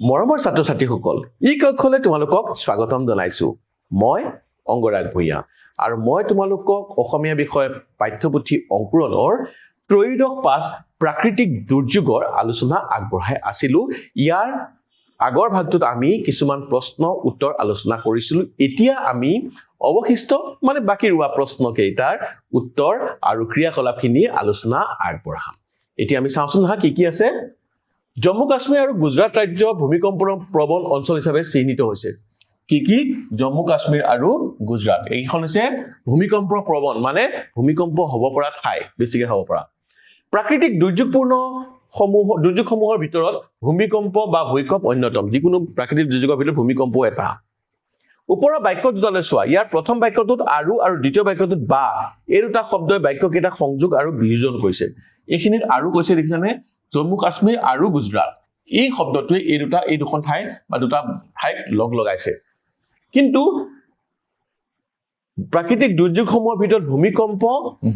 মৰমৰ ছাত্ৰ ছাত্ৰীসকল ই কক্ষলৈ তোমালোকক স্বাগতম জনাইছো। মই অংগৰাগ ভূঞা আৰু মই তোমালোকক অসমীয়া বিষয় পাঠ্যপুথি অংকুৰণৰ ত্ৰয়োদশ পাঠ প্ৰাকৃতিক দুৰ্যোগৰ আলোচনা আগবঢ়াই আছিলো। ইয়াৰ আগৰ ভাগটোত আমি কিছুমান প্ৰশ্ন উত্তৰ আলোচনা কৰিছিলো। এতিয়া আমি অৱশিষ্ট মানে বাকী ৰোৱা প্ৰশ্নকেইটাৰ উত্তৰ আৰু ক্ৰিয়াকলাপখিনি আলোচনা আগবঢ়াম। এতিয়া আমি চাওঁচোন নহয় কি কি আছে? জম্মু কাশ্মীৰ আৰু গুজৰাট ৰাজ্য ভূমিকম্প প্ৰবল অঞ্চল হিচাপে চিহ্নিত হৈছে। কি কি? জম্মু কাশ্মীৰ আৰু গুজৰাট। এইখন হৈছে ভূমিকম্প প্ৰবণ মানে ভূমিকম্প হ'ব পৰা ঠাই বেছিকৈ হ'ব পৰা। প্ৰাকৃতিক দুৰ্যোগপূৰ্ণ সমূহ দুৰ্যোগসমূহৰ ভিতৰত ভূমিকম্প বা ভূঁইকঁপ অন্যতম যিকোনো প্ৰাকৃতিক দুৰ্যোগৰ ভিতৰত ভূমিকম্প এটা। ওপৰৰ বাক্য দুটালৈ চোৱা। ইয়াৰ প্ৰথম বাক্যটোত আৰু আৰু দ্বিতীয় বাক্যটোত বা এই দুটা শব্দই বাক্যকেইটাক সংযোগ আৰু বিয়োজন কৰিছে। এইখিনিত আৰু কৈছে দেখিছানে? জম্মু কাশ্মীৰ আৰু গুজৰাট। এই শব্দটোৱে এই দুটা এই দুখন ঠাই বা দুটা ঠাইক লগ লগাইছে। কিন্তু প্ৰাকৃতিক দুৰ্যোগসমূহৰ ভিতৰত ভূমিকম্প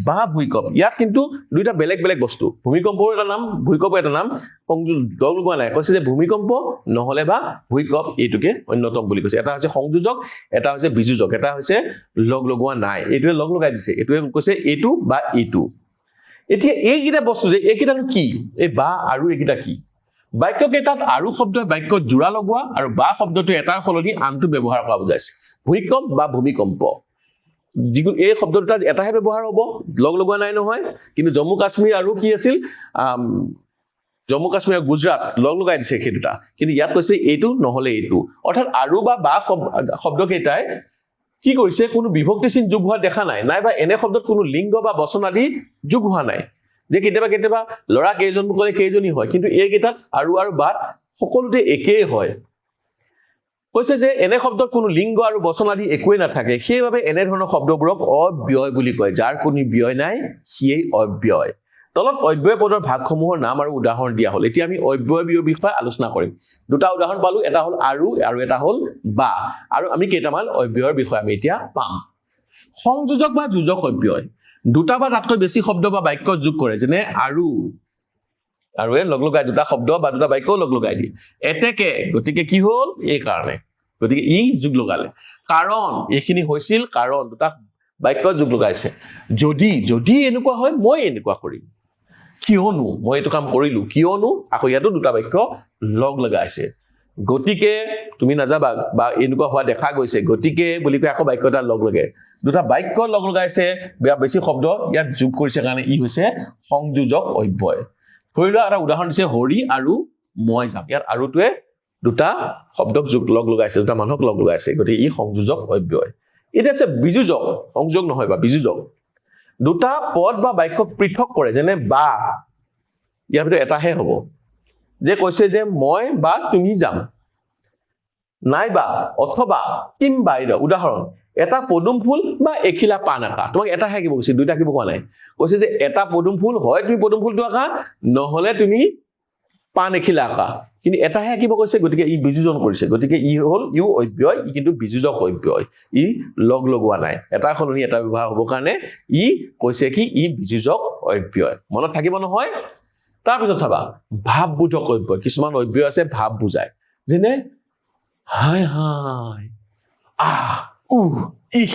বা ভূঁইকঁপ ইয়াত কিন্তু দুইটা বেলেগ বেলেগ বস্তু। ভূমিকম্পৰ এটা নাম ভূঁইকঁপৰ এটা নাম সংযোগ লগ লগোৱা নাই। কৈছে যে ভূমিকম্প নহলে বা ভূঁইকঁপ এইটোকে অন্যতম বুলি কৈছে। এটা হৈছে সংযোজক এটা হৈছে বিযোজক এটা হৈছে লগ লগোৱা নাই। এইটোৱে লগ লগাই দিছে। এইটোৱে কৈছে এইটো বা এইটো। এতিয়া এইকেইটা বস্তু যে এইকেইটানো কি? এই বা আৰু এইকেইটা কি? বাক্যকেইটাত আৰু শব্দই বাক্যত জোৰা লগোৱা আৰু বা শব্দটো এটাৰ সলনি আনটো ব্যৱহাৰ কৰা বুজাইছে। ভূমিকম্প বা ভূমিকম্প। যিকোনো এই শব্দ দুটা এটাহে ব্যৱহাৰ হ'ব। লগ লগোৱা নাই নহয়। কিন্তু জম্মু কাশ্মীৰ আৰু কি আছিল? জম্মু কাশ্মীৰ আৰু গুজৰাট লগ লগাই দিছে সেই দুটা। কিন্তু ইয়াত কৈছে এইটো নহ'লে এইটো। অৰ্থাৎ আৰু বা বা শব- শব্দকেইটাই কি কৰিছে? কোনো বিভক্তি চিন যোগ হোৱা দেখা নাই। নাইবা এনে শব্দত কোনো লিংগ বা বচন আদি যোগ হোৱা নাই। যে কেতিয়াবা কেতিয়াবা ল'ৰা কেইজন ক'লে কেইজনী হয় কিন্তু এইকেইটাত আৰু আৰু বাট সকলোতে একেই হয়। কৈছে যে এনে শব্দত কোনো লিংগ আৰু বচন আদি একোৱেই নাথাকে। সেইবাবে এনেধৰণৰ শব্দবোৰক অব্যয় বুলি কয়। যাৰ কোনো ব্যয় নাই সিয়েই অব্যয়। তলত অব্যয় পদৰ ভাগসমূহৰ নাম আৰু উদাহৰণ দিয়া হ'ল। এতিয়া আমি অব্যয় ব্যয়ৰ বিষয়ে আলোচনা কৰিম। দুটা উদাহৰণ পালো এটা হ'ল আৰু আৰু এটা হ'ল বা। আৰু আমি কেইটামান অব্যয়ৰ বিষয়ে আমি এতিয়া পাম। সংযোজক বা যোজক অব্যয়। দুটা বা তাতকৈ বেছি শব্দ বা বাক্য যোগ কৰে যেনে আৰু। আৰু লগ লগাই দুটা শব্দ বা দুটা বাক্যও লগ লগাই দিয়ে। এতেকে গতিকে কি হ'ল? এই কাৰণে। গতিকে ই যোগ লগালে। কাৰণ এইখিনি হৈছিল কাৰণ। দুটা বাক্য যোগ লগাইছে। যদি যদি এনেকুৱা হয় মই এনেকুৱা কৰিম। কিয়নো মই এইটো কাম কৰিলো। কিয়নো আকৌ ইয়াতো দুটা বাক্য লগ লগাইছে। গতিকে তুমি নাযাবা বা এনেকুৱা হোৱা দেখা গৈছে। গতিকে বুলি কৈ আকৌ বাক্য এটা লগ লগাই দুটা বাক্য লগ লগাইছে বেছি শব্দ ইয়াত যোগ কৰিছে কাৰণে ই হৈছে সংযোজক অব্যয় ধৰি লোৱা এটা উদাহৰণ দিছে হৰি আৰু মই যাম। ইয়াত আৰুটোৱে দুটা শব্দক যোগ লগ লগাইছে দুটা মানুহক লগ লগাইছে। গতিকে ই সংযোজক অব্যয় এতিয়া আছে বিযোজক। সংযোগ নহয় বা বিযোজক। দুটা পদ বা বাক্য পৃথক কৰে, যেনে বা। ইয়াৰ ভিতৰত এটাহে হ'ব। যে কৈছে যে মই বা তুমি যাম। নাইবা অথবা কিম্বা উদাহৰণ, এটা পদুম ফুল বা এখিলা পাণ আঁকা। তোমাক এটাহে আঁকিব কৈছে, দুইটা আঁকিব কোৱা নাই। কৈছে যে এটা পদুম ফুল হয়, তুমি পদুম ফুলটো আঁকা, নহলে তুমি পাণ এখিলা আঁকা। কিন্তু এটাহে আঁকিব কৈছে গতিকে ই বিযোজন কৰিছে। গতিকে ই হ'ল ইও অব্যয় ই কিন্তু বিযোজক অব্যয়। ই লগ লগোৱা নাই। এটাৰ সলনি এটা ব্যৱহাৰ হ'বৰ কাৰণে ই কৈছে কি ই বিযোজক অব্যয়। মনত থাকিব নহয়? তাৰপিছত চাবা ভাৱবোধক অব্যয়। কিছুমান অব্যয় আছে ভাৱ বুজায়। যেনে হাই হাই আহ উহ ইহ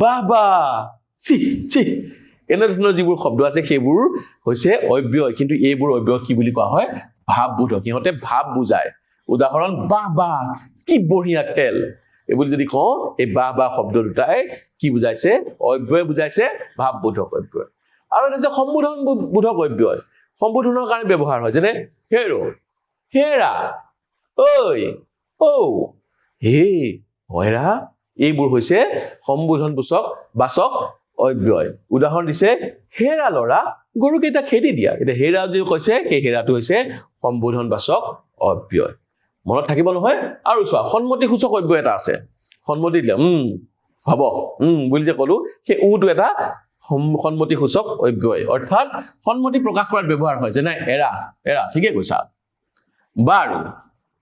বা বা চি চি এনেধৰণৰ যিবোৰ শব্দ আছে সেইবোৰ হৈছে অব্যয়। কিন্তু এইবোৰ অব্যয় কি বুলি কোৱা হয়? ভাৱবোধক সিহঁতে ভাৱ বুজায়। উদাহৰণ বাহ বাহ কি বঢ়িয়া খেল। এইবুলি যদি কওঁ এই বাহ বাহ শব্দ দুটাই কি বুজাইছে? অব্যয় বুজাইছে ভাৱবোধক অব্যয়। আৰু এটা হৈছে সম্বোধন বোধক অব্যয় সম্বোধনৰ কাৰণে ব্যৱহাৰ হয়। যেনে হেৰ হেৰা ঐ ঔ হে হয়ৰা এইবোৰ হৈছে সম্বোধনবোচক বাচক অব্যয়। উদাহৰণ দিছে হেৰা ল'ৰা গৰুকেইটা খেদি দিয়া। এতিয়া হেৰা যি কৈছে সেই হেৰাটো হৈছে সম্বোধন বাচক অব্যয়। মনত থাকিব নহয়? আৰু চোৱা সন্মতি সূচক অব্যয় এটা আছে। সন্মতি দিলে উম হ'ব উম বুলি যে ক'লো সেই উটো এটা সম- সন্মতি সূচক অব্যয়। অৰ্থাৎ সন্মতি প্ৰকাশ কৰাত ব্যৱহাৰ হয় যেনে এৰা এৰা ঠিকে কৈছা। বাৰু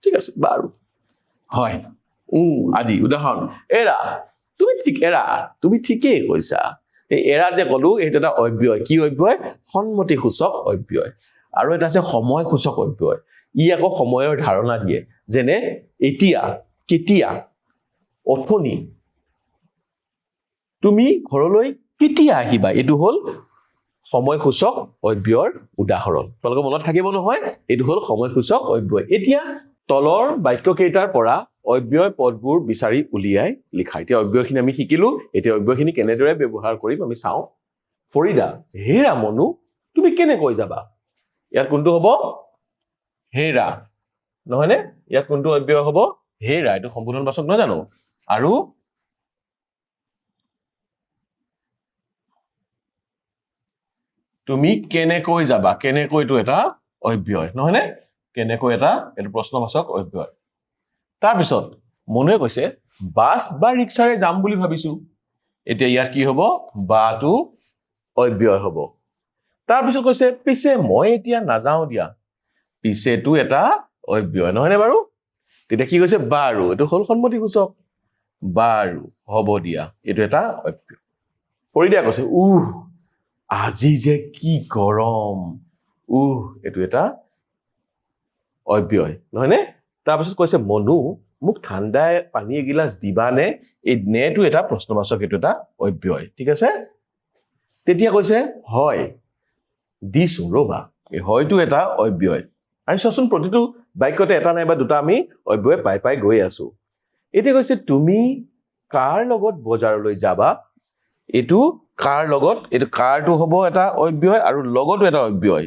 ঠিক আছে বাৰু। হয় উ আদি উদাহৰণ। এৰা তুমি ঠিক এৰা তুমি ঠিকেই কৈছা। এই এৰা যে ক'লো এইটো এটা অব্যয়। কি অব্যয়? সন্মতি সূচক অব্যয়। আৰু এটা আছে সময় সূচক অব্যয়। ই আকৌ সময়ৰ ধাৰণা দিয়ে। যেনে এতিয়া কেতিয়া অথনি তুমি ঘৰলৈ কেতিয়া আহিবা? এইটো হ'ল সময়সূচক অব্যয়ৰ উদাহৰণ। তোমালোকৰ মনত থাকিব নহয়? এইটো হ'ল সময়সূচক অব্যয়। এতিয়া তলৰ বাক্যকেইটাৰ পৰা অব্যয় পদবোৰ বিচাৰি উলিয়াই লিখা। এতিয়া অব্যয়খিনি আমি শিকিলো এতিয়া অব্যয়খিনি কেনেদৰে ব্যৱহাৰ কৰিম আমি চাওঁ। ফৰিদা হেৰা মনু তুমি কেনেকৈ যাবা? ইয়াত কোনটো হ'ব? হেৰা নহয়নে? ইয়াত কোনটো অব্যয় হ'ব? হেৰা এইটো সম্বোধন বাচক নহয় জানো? আৰু তুমি কেনেকৈ যাবা কেনেকৈটো এটা অব্যয় নহয়নে? কেনেকৈ এটা এইটো প্ৰশ্নবাচক অব্যয়। তাৰপিছত মনুৱে কৈছে বাছ বা ৰিক্সাৰে যাম বুলি ভাবিছো। এতিয়া ইয়াত কি হ'ব? বাটো অব্যয় হ'ব। তাৰপিছত কৈছে পিছে মই এতিয়া নাযাওঁ দিয়া। পিছেটো এটা অব্যয় নহয়নে বাৰু? তেতিয়া কি কৈছে? বাৰু এইটো হ'ল সন্মতিসূচক বাৰু হ'ব দিয়া এইটো এটা অব্যয়। কৰি দিয়া কৈছে উহ আজি যে কি গৰম। উহ এইটো এটা অব্যয় নহয়নে? তাৰপিছত কৈছে মনু মোক ঠাণ্ডা পানী এগিলাচ দিবানে এই নেটো এটা প্ৰশ্নবাচক এইটো এটা অব্যয়। ঠিক আছে? তেতিয়া কৈছে হয় দিছো ৰ'বা। এই হয়টো এটা অব্যয়। আৰু চোৱাচোন প্ৰতিটো বাক্যতে এটা নাইবা দুটা আমি অব্যয় পাই পাই গৈ আছো। এতিয়া কৈছে তুমি কাৰ লগত বজাৰলৈ যাবা? এইটো কাৰ লগত এইটো কাৰটো হ'ব এটা অব্যয় আৰু লগতো এটা অব্যয়।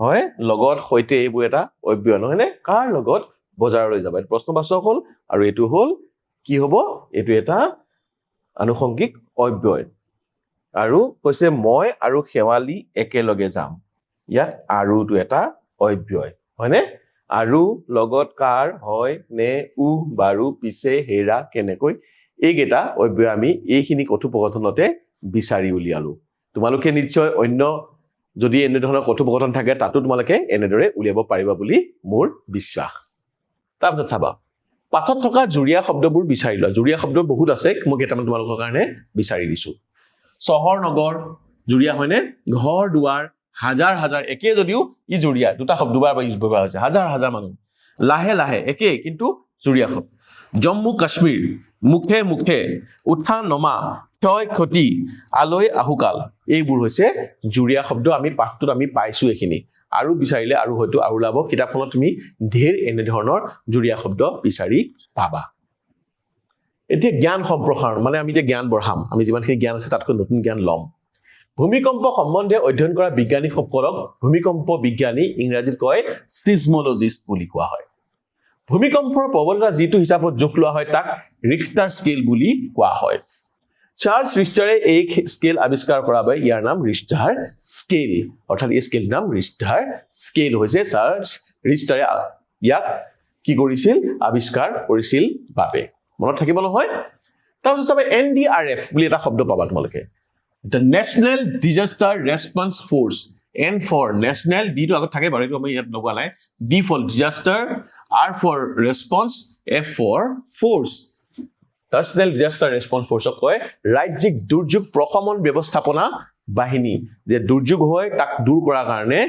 হয় লগত সৈতে এইবোৰ এটা অব্যয় নহয়নে? কাৰ লগত বজাৰলৈ যাবা। এইটো প্ৰশ্নবাচক হ'ল আৰু এইটো হ'ল কি হ'ব? এইটো এটা আনুষংগিক অব্যয়। আৰু কৈছে মই আৰু শেৱালি একেলগে যাম। ইয়াত আৰুটো এটা অব্যয়। হয়নে? আৰু লগত কাৰ হয় নে উহ বাৰু পিছে হেৰা কেনেকৈ? এইকেইটা অব্যয় আমি এইখিনি কথোপকথনতে বিচাৰি উলিয়ালো। তোমালোকে নিশ্চয় অন্য যদি এনেধৰণৰ কথোপকথন থাকে তাতো তোমালোকে এনেদৰে উলিয়াব পাৰিবা বুলি মোৰ বিশ্বাস। তাৰপিছত চাবা পাঠত থকা জুৰীয়া শব্দবোৰ বিচাৰি লোৱা। জুৰীয়া শব্দ বহুত আছে মই কেইটামান তোমালোকৰ কাৰণে বিচাৰি দিছো। চহৰ নগৰ জুৰীয়া হয়নে? ঘৰ দুৱাৰ হাজাৰ হাজাৰ একে যদিও ই জুৰীয়া দুটা শব্দ দুবাৰ ইউজ ব্যৱহাৰ হৈছে। হাজাৰ হাজাৰ মানুহ। লাহে লাহে একেই কিন্তু জুৰীয়া শব্দ। জম্মু কাশ্মীৰ মুখে মুখে উঠা নমা ক্ষয় ক্ষতি আলৈ আহুকাল এইবোৰ হৈছে জুৰীয়া শব্দ। আমি পাঠটোত আমি পাইছো এইখিনি। আৰু বিচাৰিলে আৰু হয়তো আৰু ওলাব। কিতাপখনত তুমি ঢেৰ এনেধৰণৰ জুৰীয়া শব্দ বিচাৰি পাবা। এতিয়া জ্ঞান সম্প্ৰসাৰণ মানে আমি এতিয়া জ্ঞান বঢ়াম। আমি যিমানখিনি জ্ঞান আছে তাতকৈ নতুন জ্ঞান ল'ম। ভূমিকম্প সম্বন্ধে অধ্যয়ন কৰা বিজ্ঞানীসকলক ভূমিকম্প বিজ্ঞানী ইংৰাজীত কয় চিজমলজিষ্ট বুলি কোৱা হয়। ভূমিকম্পৰ প্ৰবলতা যিটো হিচাপত জোখ লোৱা হয় তাক ৰিক্টাৰ স্কেল বুলি কোৱা হয়। চাৰ্লছ ৰিষ্টাৰে এই স্কেল আৱিষ্কাৰ কৰাৰ বাবে ইয়াৰ নাম ৰিষ্টাৰ স্কেল। অৰ্থাৎ এই স্কেল নাম ৰিষ্টাৰ স্কেল হৈছে চাৰ্লছ ৰিষ্টাৰে ইয়াক কি কৰিছিল আৱিষ্কাৰ কৰিছিল বাবে। মনত থাকিব নহয় তাৰপিছত চাবা এন ডি আৰ এফ বুলি এটা শব্দ পাবা তোমালোকে। The national disaster response force N for national ditto আগত থাকে বাৰু এইটো আমি ইয়াত লগোৱা নাই। D for disaster R for response F for force national disaster response ফ'ৰ্চক কয় ৰাজ্যিক দুৰ্যোগ প্ৰশমন ব্যৱস্থাপনা বাহিনী। যে দুৰ্যোগ হয় তাক দূৰ কৰাৰ কাৰণে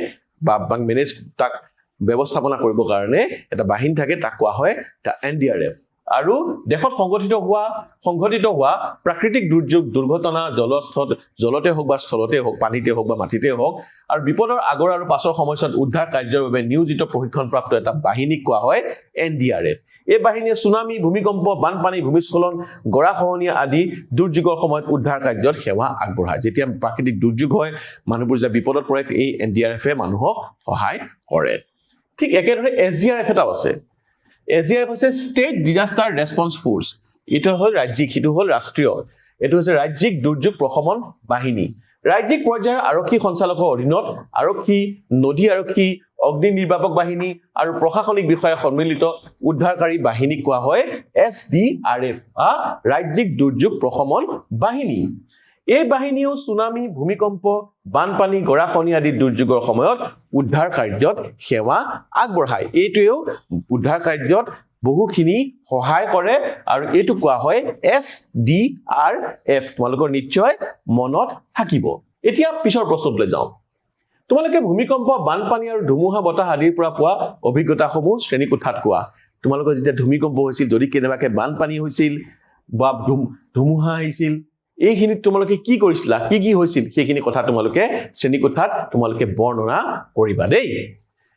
বা মেনেজ তাক ব্যৱস্থাপনা কৰিবৰ কাৰণে এটা বাহিনী থাকে তাক কোৱা হয় the N D R F আৰু দেশত সংঘটিত হোৱা সংঘটিত হোৱা প্ৰাকৃতিক দুৰ্যোগ দুৰ্ঘটনা জলস্থল জলতে হওক বা স্থলতে হওক পানীতে হওক বা মাটিতে হওক আৰু বিপদৰ আগৰ আৰু পাছৰ সময়ছোৱাত উদ্ধাৰ কাৰ্যৰ বাবে নিয়োজিত প্ৰশিক্ষণপ্ৰাপ্ত এটা বাহিনীক কোৱা হয় এন ডি আৰ এফ এই বাহিনীয়ে চুনামি ভূমিকম্প বানপানী ভূমিস্খলন গৰাখহনীয়া আদি দুৰ্যোগৰ সময়ত উদ্ধাৰ কাৰ্যত সেৱা আগবঢ়ায়। যেতিয়া প্ৰাকৃতিক দুৰ্যোগ হয় মানুহবোৰ যেতিয়া বিপদত পৰে এই এন ডি আৰ এফে মানুহক সহায় কৰে। ঠিক একেদৰে এছ ডি আৰ এফ এটাও আছে। এছ ডি আৰ এফ হৈছে ষ্টেট ডিজাষ্টাৰ ৰেছপন্স ফ'ৰ্চ এইটো হ'ল ৰাজ্যিক সিটো হ'ল ৰাষ্ট্ৰীয়। এইটো হৈছে ৰাজ্যিক দুৰ্যোগ প্ৰশমন বাহিনী। ৰাজ্যিক পৰ্যায়ৰ আৰক্ষী সঞ্চালকৰ অধীনত আৰক্ষী নদী আৰক্ষী অগ্নি নিৰ্বাপক বাহিনী আৰু প্ৰশাসনিক বিষয়া সন্মিলিত উদ্ধাৰকাৰী বাহিনীক কোৱা হয় এছ ডি আৰ এফ ৰাজ্যিক দুৰ্যোগ প্ৰশমন বাহিনী। এই বাহিনীয়েও চুনামি ভূমিকম্প বানপানী গৰাখহনীয়া আদি দুৰ্যোগৰ সময়ত উদ্ধাৰ কাৰ্যত সেৱা আগবঢ়ায়। এইটোৱেও উদ্ধাৰ কাৰ্যত বহুখিনি সহায় কৰে আৰু এইটো কোৱা হয় এছ ডি আৰ এফ তোমালোকৰ নিশ্চয় মনত থাকিব। এতিয়া পিছৰ প্ৰশ্নটোলৈ যাওঁ। তোমালোকে ভূমিকম্প, বানপানী আৰু ধুমুহা, বতাহ আদিৰ পৰা পোৱা অভিজ্ঞতাসমূহ শ্ৰেণীকোঠাত কোৱা। তোমালোকৰ যেতিয়া ভূমিকম্প হৈছিল, যদি কেনেবাকে বানপানী হৈছিল বা ধুমুহা আহিছিল, এইখিনিত তোমালোকে কি কৰিছিলা, কি কি হৈছিল, সেইখিনি কথা তোমালোকে শ্ৰেণীকোঠাত তোমালোকে বৰ্ণনা কৰিবা দেই।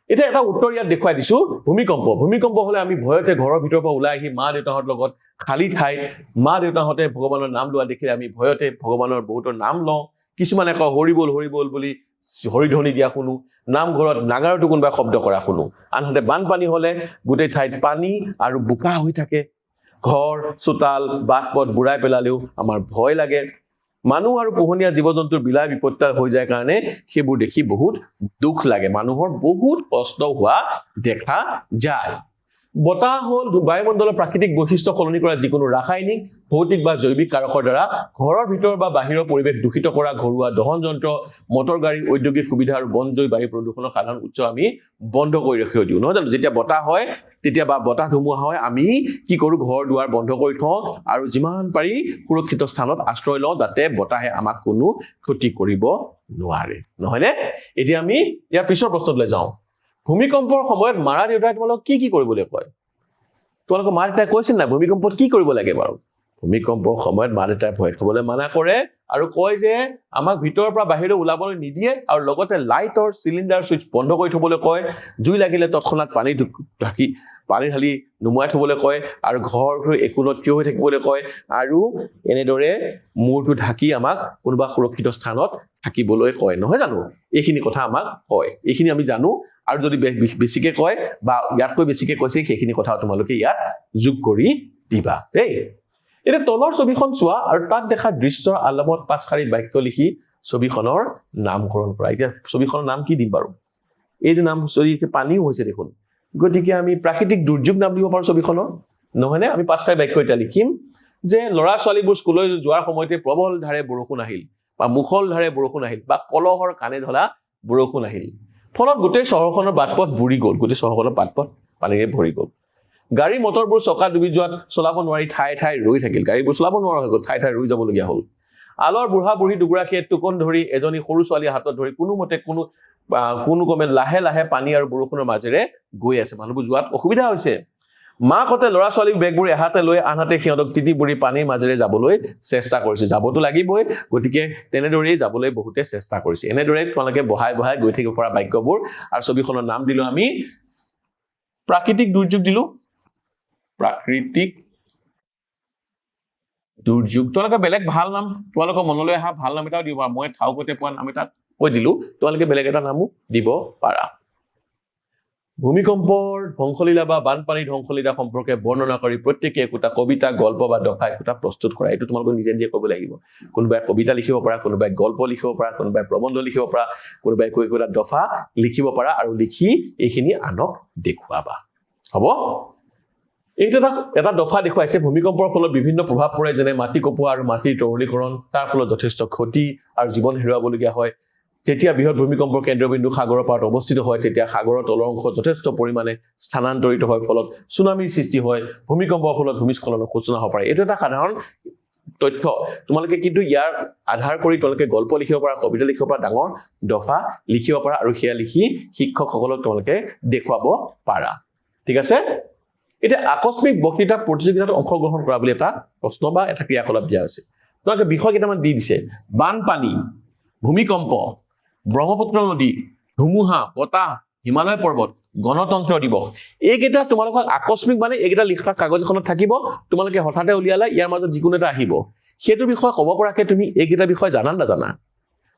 এতিয়া এটা উত্তৰ ইয়াত দেখুৱাই দিছো ভূমিকম্প। ভূমিকম্প হলে আমি ভয়তে ঘৰৰ ভিতৰৰ পৰা ওলাই আহি মা দেউতাহঁতৰ লগত খালী ঠাইত মা দেউতাহঁতে ভগৱানৰ নাম লোৱা দেখিলে আমি ভয়তে ভগৱানৰ বহুতৰ নাম লওঁ। কিছুমানে কয় হৰি বল হৰি বল বুলি হৰিধ্বনি দিয়া শুনো নামঘৰত নাগাৰতো কোনোবাই শব্দ কৰা শুনো। আনহাতে বানপানী হলে গোটেই ঠাইত পানী আৰু বোকা হৈ থাকে। ঘৰ চোতাল বাট পথ বুঢ়াই পেলালেও আমাৰ ভয় লাগে। মানুহ আৰু পোহনীয়া জীৱ জন্তুৰ বিলাই বিপত্তা হৈ যায় কাৰণে সেইবোৰ দেখি বহুত দুখ লাগে। মানুহৰ বহুত কষ্ট হোৱা দেখা যায়। বতাহ হ'ল বায়ুমণ্ডলৰ প্ৰাকৃতিক বৈশিষ্ট্য সলনি কৰা যিকোনো ৰাসায়নিক ভৌতিক বা জৈৱিক কাৰকৰ দ্বাৰা ঘৰৰ ভিতৰ বা বাহিৰৰ পৰিৱেশ দূষিত কৰা ঘৰুৱা দহন যন্ত্ৰ মটৰ গাড়ী ঔদ্যোগিক সুবিধা আৰু বন জুই বায়ু প্ৰদূষণৰ সাধাৰণ উৎস আমি বন্ধ কৰি ৰাখি দিওঁ। নহয় জানো? যেতিয়া বতাহ হয় তেতিয়া বা বতাহ ধুমুহা হয় আমি কি কৰোঁ? ঘৰ দুৱাৰ বন্ধ কৰি থওঁ আৰু যিমান পাৰি সুৰক্ষিত স্থানত আশ্ৰয় লওঁ যাতে বতাহে আমাক কোনো ক্ষতি কৰিব নোৱাৰে। নহয়নে? এতিয়া আমি ইয়াৰ পিছৰ প্ৰশ্নলৈ যাওঁ। ভূমিকম্পৰ সময়ত মাৰা দেউতাই তোমালোকক কি কি কৰিবলৈ কয়? তোমালোকৰ মা দেউতাই কৈছিল নাই ভূমিকম্পত কি কৰিব লাগে বাৰু? ভূমিকম্পৰ সময়ত মা দেউতাই ভয় খাবলৈ মানা কৰে আৰু কয় যে আমাক ভিতৰৰ পৰা বাহিৰলৈ ওলাবলৈ নিদিয়ে আৰু লগতে লাইটৰ চিলিণ্ডাৰ চুইচ বন্ধ কৰি থবলৈ কয় জুই লাগিলে তৎক্ষণাত পানী ঢুক- পানী ঢালি নুমাই থবলৈ কয় আৰু ঘৰ একোলত থিয় হৈ থাকিবলৈ কয় আৰু এনেদৰে মূৰটো ঢাকি আমাক কোনোবা সুৰক্ষিত স্থানত থাকিবলৈ কয়। নহয় জানো? এইখিনি কথা আমাক কয়। এইখিনি আমি জানো আৰু যদি বেছিকে কয় বা ইয়াতকৈ বেছিকে কৈছে সেইখিনি কথা তোমালোকে ইয়াত যোগ কৰি দিবা দেই। এতিয়া তলৰ ছবিখন চোৱা আৰু তাত দেখা দৃশ্যৰ আলমত পাঁচ শাৰীত বাক্য লিখি ছবিখনৰ নামকৰণ কৰা। এতিয়া ছবিখনৰ নাম কি দিম বাৰু? এইটো নাম যদি পানীও হৈছে দেখোন। গতিকে আমি প্ৰাকৃতিক দুৰ্যোগ নাম দিব পাৰোঁ ছবিখনৰ। নহয়নে? আমি পাঁচ শাৰী বাক্য এতিয়া লিখিম যে ল'ৰা ছোৱালীবোৰ স্কুললৈ যোৱাৰ সময়তে প্ৰবল ধাৰে বৰষুণ আহিল বা মুখল ধাৰে বৰষুণ আহিল বা কলহৰ কাণে ধলা বৰষুণ আহিল। ফলত গোটেই চহৰখনৰ বাট পথ বুৰি গ'ল গোটেই চহৰখনৰ বাট পথ পানীৰে ভৰি গ'ল। গাড়ী মটৰবোৰ চকা ডুবি যোৱাত চলাব নোৱাৰি ঠাই ঠাই ৰৈ থাকিল। গাড়ীবোৰ চলাব নোৱাৰা হৈ গ'ল ঠাই ঠাই ৰৈ যাবলগীয়া হ'ল। আলৰ বুঢ়া বুঢ়ী দুগৰাকীয়ে টোকন ধৰি এজনী সৰু ছোৱালীৰ হাতত ধৰি কোনোমতে কোনো কোনো ক্ৰমে লাহে লাহে পানী আৰু বৰষুণৰ মাজেৰে গৈ আছে। মানুহবোৰ যোৱাত অসুবিধা হৈছে। মাকহঁতে ল'ৰা ছোৱালীক বেগবোৰ এহাতে লৈ আনহাতে সিহঁতক তিতি বুৰি পানীৰ মাজেৰে যাবলৈ চেষ্টা কৰিছে। যাবতো লাগিবই গতিকে তেনেদৰেই যাবলৈ বহুতে চেষ্টা কৰিছে। এনেদৰে তোমালোকে বহাই বহাই গৈ থাকিব পৰা বাক্যবোৰ আৰু ছবিখনৰ নাম দিলো আমি প্ৰাকৃতিক দুৰ্যোগ দিলো। প্ৰাকৃতিক দুৰ্যোগ। তোমালোকে বেলেগ ভাল নাম তোমালোকৰ মনলৈ অহা ভাল নাম এটাও দিব পাৰা। মই ঠাউকতে পোৱা নাম এটা কৈ দিলো। তোমালোকে বেলেগ এটা নামো দিব পাৰা। ভূমিকম্পৰ ধ্বংসলীলা বা বানপানীৰ ধ্বংসলীলা সম্পৰ্কে বৰ্ণনা কৰি প্ৰত্যেকে একোটা কবিতা গল্প বা দফা একোটা প্ৰস্তুত কৰা। এইটো তোমালোকে নিজে নিজে কৰিব লাগিব। কোনোবাই কবিতা লিখিব পাৰা কোনোবাই গল্প লিখিব পাৰা কোনোবাই প্ৰবন্ধ লিখিব পাৰা কোনোবাই একো একোটা দফা লিখিব পাৰা আৰু লিখি এইখিনি আনক দেখুৱাবা। হ'ব? এইটো এটা এটা দফা দেখুৱাইছে। ভূমিকম্পৰ ফলত বিভিন্ন প্ৰভাৱ পৰে যেনে মাটি কপোৱা আৰু মাটিৰ তৰলীকৰণ। তাৰ ফলত যথেষ্ট ক্ষতি আৰু জীৱন হেৰুৱাবলগীয়া হয়। যেতিয়া বৃহৎ ভূমিকম্পৰ কেন্দ্ৰবিন্দু সাগৰৰ পাৰত অৱস্থিত হয়, তেতিয়া সাগৰৰ তলৰ অংশ যথেষ্ট পৰিমাণে স্থানান্তৰিত হয়, ফলত চুনামীৰ সৃষ্টি হয়, ভূমিকম্পৰ ফলত ভূমিস্খলনৰ সূচনা হ'ব পাৰে। এইটো এটা সাধাৰণ তথ্য। তোমালোকে কিন্তু ইয়াৰ আধাৰ কৰি তোমালোকে গল্প লিখিব পাৰা, কবিতা লিখিব পাৰা, ডাঙৰ দফা লিখিব পাৰা আৰু সেয়া লিখি শিক্ষকসকলক তোমালোকে দেখুৱাব পাৰা। ঠিক আছে? এতিয়া আকস্মিক বক্তৃতা প্ৰতিযোগিতাত অংশগ্ৰহণ কৰা বুলি এটা প্ৰশ্ন বা এটা ক্ৰিয়াকলাপ দিয়া হৈছে। তোমালোকে বিষয় কেইটামান দি দিছে। বানপানী, ভূমিকম্প ব্ৰহ্মপুত্ৰ নদী ধুমুহা বতাহ হিমালয় পৰ্বত গণতন্ত্ৰ দিৱস। এইকেইটা তোমালোকক আকস্মিক মানে এইকেইটা লিখা কাগজ এখনত থাকিব তোমালোকে হঠাতে উলিয়ালা ইয়াৰ মাজত যিকোনো এটা আহিব। সেইটো বিষয়ে ক'ব পৰাকে তুমি এইকেইটা বিষয় জানা নাজানা?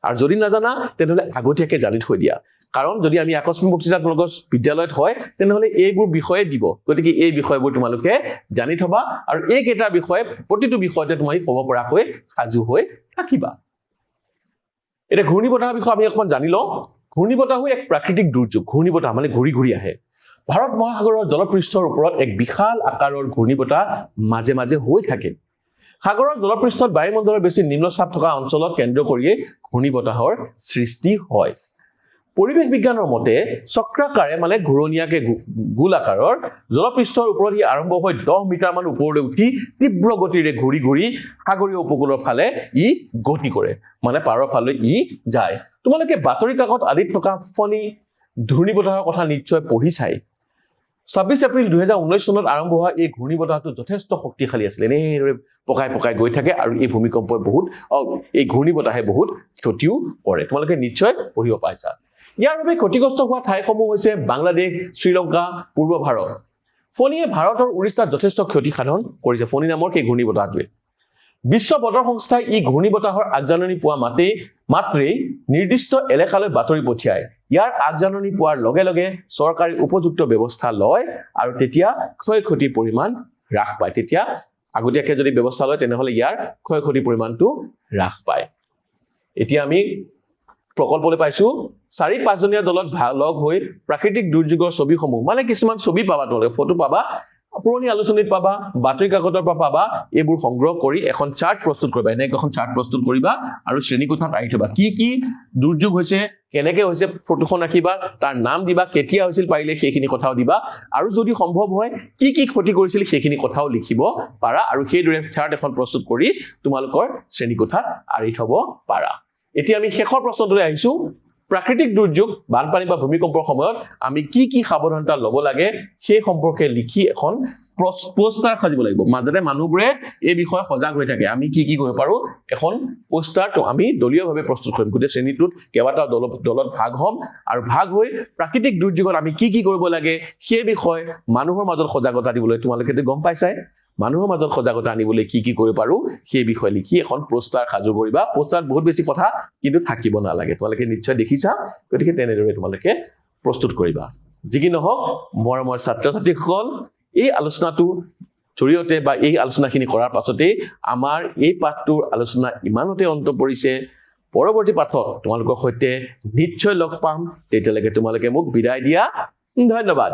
আৰু যদি নাজানা তেনেহ'লে আগতীয়াকৈ জানি থৈ দিয়া। কাৰণ যদি আমি আকস্মিক বক্তৃতা তোমালোকৰ বিদ্যালয়ত হয় তেনেহ'লে এইবোৰ বিষয়ে দিব। গতিকে এই বিষয়বোৰ তোমালোকে জানি থবা। আৰু এইকেইটা বিষয়ে প্ৰতিটো বিষয়তে তোমালোকে ক'ব পৰাকৈ সাজু হৈ থাকিবা। এতিয়া ঘূৰ্ণী বতাহৰ বিষয়ে আমি অকণমান জানি লওঁ। ঘূৰ্ণী বতাহো এক প্ৰাকৃতিক দুৰ্যোগ। ঘূৰ্ণীবতাহ মানে ঘূৰি ঘূৰি আহে। ভাৰত মহাসাগৰৰ জলপৃষ্ঠৰ ওপৰত এক বিশাল আকাৰৰ ঘূৰ্ণীবতাহ মাজে মাজে হৈ থাকে। সাগৰৰ জলপৃষ্ঠত বায়ুমণ্ডলৰ বেছি নিম্নচাপ থকা অঞ্চলত কেন্দ্ৰ কৰিয়েই ঘূৰ্ণীবতাহৰ সৃষ্টি হয়। পৰিৱেশ বিজ্ঞানৰ মতে চক্ৰাকাৰে মানে ঘূৰণীয়াকে গোল আকাৰৰ জলপৃষ্ঠৰ ওপৰত ই আৰম্ভ হৈ দহ মিটাৰমান ওপৰলৈ উঠি তীব্ৰ গতিৰে ঘূৰি ঘূৰি সাগৰীয় উপকূলৰ ফালে ই গতি কৰে। মানে পাৰৰ ফালে ই যায়। তোমালোকে বাতৰি কাকত আদিত থকা ফণী ঘূৰ্ণী বতাহৰ কথা নিশ্চয় পঢ়ি চাই ছাব্বিছ এপ্ৰিল দুহেজাৰ ঊনৈছ চনত আৰম্ভ হোৱা এই ঘূৰ্ণী বতাহটো যথেষ্ট শক্তিশালী আছিলে। এনেদৰে পকাই পকাই গৈ থাকে আৰু এই ভূমিকম্পই বহুত এই ঘূৰ্ণী বতাহে বহুত ক্ষতিও কৰে। তোমালোকে নিশ্চয় পঢ়িব পাইছা। ইয়াৰ বাবে ক্ষতিগ্ৰস্ত হোৱা ঠাইসমূহ হৈছে বাংলাদেশ, শ্ৰীলংকা, পূৰ্ব ভাৰত। ফণীয়ে ভাৰতৰ উৰিষ্যাত যথেষ্ট ক্ষতি সাধন কৰিছে। ফণী নামৰ সেই ঘূৰ্ণী বতাহটোৱে বিশ্ব বতৰ সংস্থাই ই ঘূৰ্ণী বতাহৰ আগজাননী পোৱা মাতেই, মাত্ৰেই নিৰ্দিষ্ট এলেকালৈ বাতৰি পঠিয়ায়। ইয়াৰ আগজাননী পোৱাৰ লগে লগে চৰকাৰে উপযুক্ত ব্যৱস্থা লয় আৰু তেতিয়া ক্ষয় ক্ষতিৰ পৰিমাণ হ্ৰাস পায়। তেতিয়া আগতীয়াকৈ যদি ব্যৱস্থা লয়, তেনেহ'লে ইয়াৰ ক্ষয় ক্ষতিৰ পৰিমাণটো হ্ৰাস পায়। এতিয়া আমি প্ৰকল্পলৈ পাইছো চাৰি পাঁচজনীয়া দলত লগ হৈ প্ৰাকৃতিক দুৰ্যোগৰ ছবিসমূহ মানে কিছুমান ছবি পাবা তোমালোকে ফটো পাবা পুৰণি আলোচনীত পাবা বাতৰি কাকতৰ পৰা পাবা এইবোৰ সংগ্ৰহ কৰি এখন চাৰ্ট প্ৰস্তুত কৰিবা এনেকৈ এখন চাৰ্ট প্ৰস্তুত কৰিবা আৰু শ্ৰেণীকোঠাত আহি থবা। কি কি দুৰ্যোগ হৈছে কেনেকে হৈছে ফটোখন ৰাখিবা তাৰ নাম দিবা কেতিয়া হৈছিল পাৰিলে সেইখিনি কথাও দিবা আৰু যদি সম্ভৱ হয় কি কি ক্ষতি কৰিছিল সেইখিনি কথাও লিখিব পাৰা আৰু সেইদৰে চাৰ্ট এখন প্ৰস্তুত কৰি তোমালোকৰ শ্ৰেণীকোঠাত আঁৰি থব পাৰা। এতিয়া আমি শেষৰ প্ৰশ্নটোলৈ আহিছো। প্ৰাকৃতিক দুৰ্যোগ বানপানী বা ভূমিকম্পৰ সময়ত আমি কি কি সাৱধানতা ল'ব লাগে সেই সম্পৰ্কে লিখি এখন পোষ্টাৰ সাজিব লাগিব। মাজতে মানুহবোৰে এই বিষয়ে সজাগ হৈ থাকে। আমি কি কি কৰিব পাৰো? এখন পোষ্টাৰটো আমি দলীয়ভাৱে প্ৰস্তুত কৰিম। গোটেই শ্ৰেণীটোত কেইবাটাও দল দলত ভাগ হ'ম আৰু ভাগ হৈ প্ৰাকৃতিক দুৰ্যোগত আমি কি কি কৰিব লাগে সেই বিষয়ে মানুহৰ মাজত সজাগতা দিবলৈ তোমালোকেতো গম পাইছাই। মানুহৰ মাজত সজাগতা আনিবলৈ কি কি কৰিব পাৰো সেই বিষয়ে লিখি এখন পোষ্টাৰ সাজু কৰিবা। পোষ্টাৰত বহুত বেছি কথা কিন্তু থাকিব নালাগে। তোমালোকে নিশ্চয় দেখিছা। গতিকে তেনেদৰে তোমালোকে প্ৰস্তুত কৰিবা। যি কি নহওক মৰমৰ ছাত্ৰ ছাত্ৰীসকল এই আলোচনাটো জৰিয়তে বা এই আলোচনাখিনি কৰাৰ পাছতেই আমাৰ এই পাঠটোৰ আলোচনা ইমানতে অন্ত পৰিছে। পৰৱৰ্তী পাঠত তোমালোকৰ সৈতে নিশ্চয় লগ পাম। তেতিয়ালৈকে তোমালোকে মোক বিদায় দিয়া। ধন্যবাদ।